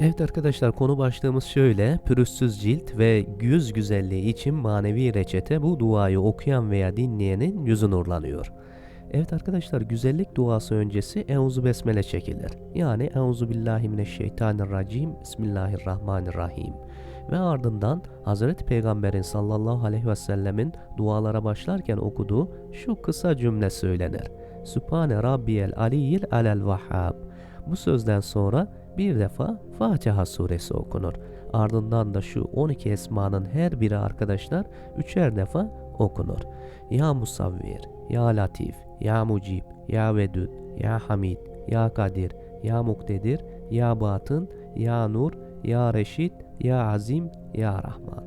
Evet arkadaşlar konu başlığımız şöyle. Pürüzsüz cilt ve yüz güzelliği için manevi reçete bu duayı okuyan veya dinleyenin yüzü nurlanıyor. Evet arkadaşlar güzellik duası öncesi Euzu Besmele çekilir. Yani Euzu Billahi Bismillahirrahmanirrahim. Ve ardından Hazreti Peygamberin sallallahu aleyhi ve sellemin dualara başlarken okuduğu şu kısa cümle söylenir. Sübhane Rabbiyel Aliyyil Alel Vahhab. Bu sözden sonra bir defa Fatiha suresi okunur. Ardından da şu 12 esmanın her biri arkadaşlar üçer defa okunur. Ya Musavvir, Ya Latif, Ya Mucib, Ya Vedud, Ya Hamid, Ya Kadir, Ya Muktedir, Ya Batın, Ya Nur, Ya Reşit, Ya Azim, Ya Rahman.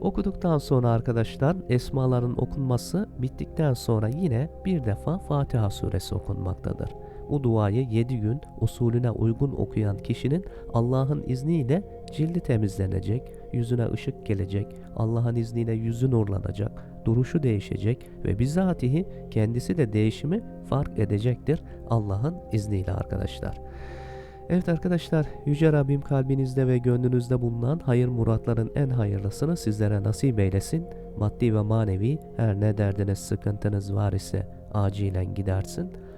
Okuduktan sonra arkadaşlar esmaların okunması bittikten sonra yine bir defa Fatiha suresi okunmaktadır. Bu duayı 7 gün usulüne uygun okuyan kişinin Allah'ın izniyle cildi temizlenecek, yüzüne ışık gelecek, Allah'ın izniyle yüzü nurlanacak, duruşu değişecek ve bizatihi kendisi de değişimi fark edecektir Allah'ın izniyle arkadaşlar. Evet arkadaşlar, Yüce Rabbim kalbinizde ve gönlünüzde bulunan hayır muratların en hayırlısını sizlere nasip eylesin. Maddi ve manevi her ne derdiniz, sıkıntınız var ise acilen gidersin.